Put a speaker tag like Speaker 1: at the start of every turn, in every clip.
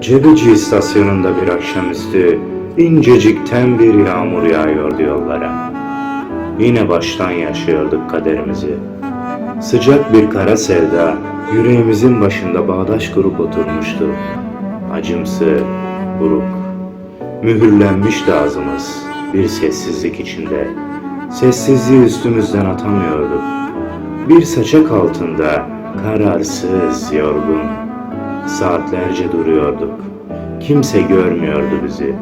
Speaker 1: Cebeci istasyonunda bir akşamüstü incecikten bir yağmur yağıyordu yollara. Yine baştan yaşıyorduk kaderimizi. Sıcak bir kara sevda yüreğimizin başında bağdaş kurup oturmuştu. Acımsı, buruk, mühürlenmişti ağzımız bir sessizlik içinde. Sessizliği üstümüzden atamıyorduk. Bir saçak altında kararsız, yorgun, saatlerce duruyorduk. Kimse görmüyordu bizi.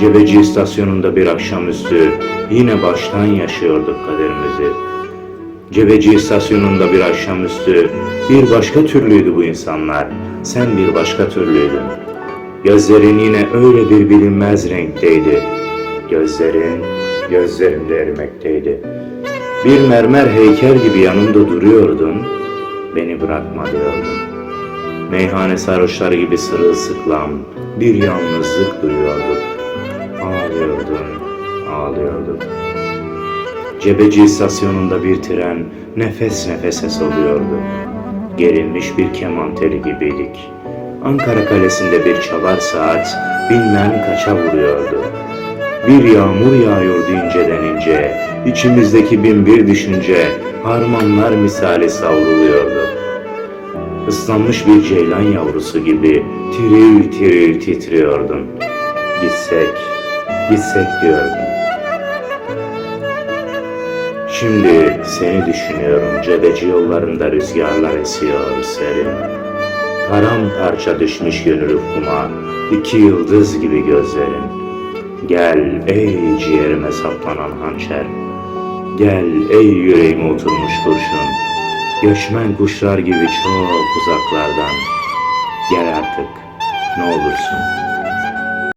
Speaker 1: Cebeci istasyonunda bir akşamüstü yine baştan yaşıyorduk kaderimizi. Cebeci istasyonunda bir akşamüstü bir başka türlüydü bu insanlar. Sen bir başka türlüydün. Gözlerin yine öyle bir bilinmez renkteydi. Gözlerin, gözlerimde erimekteydi. Bir mermer heykel gibi yanımda duruyordun, beni bırakma diyordun. Meyhane sarhoşları gibi sırılsıklam bir yalnızlık duyuyorduk. Ağlıyordun, ağlıyordun. Cebeci istasyonunda bir tren nefes nefese soluyordu. Gerilmiş bir keman teli gibiydik. Ankara kalesinde bir çalar saat bilmem kaça vuruyordu. Bir yağmur yağıyordu inceden ince, içimizdeki bin bir düşünce harmanlar misali savruluyordu. Islanmış bir ceylan yavrusu gibi tiril tiril titriyordun. Gitsek, gitsek diyordun. Şimdi seni düşünüyorum cebeci yollarında rüzgarlar esiyor serin. Paramparça düşmüş gönül ufkuma iki yıldız gibi gözlerin. Gel ey ciğerime saplanan hançer. Gel ey yüreğime oturmuş kurşun. Göçmen kuşlar gibi çok uzaklardan. Gel artık ne olursun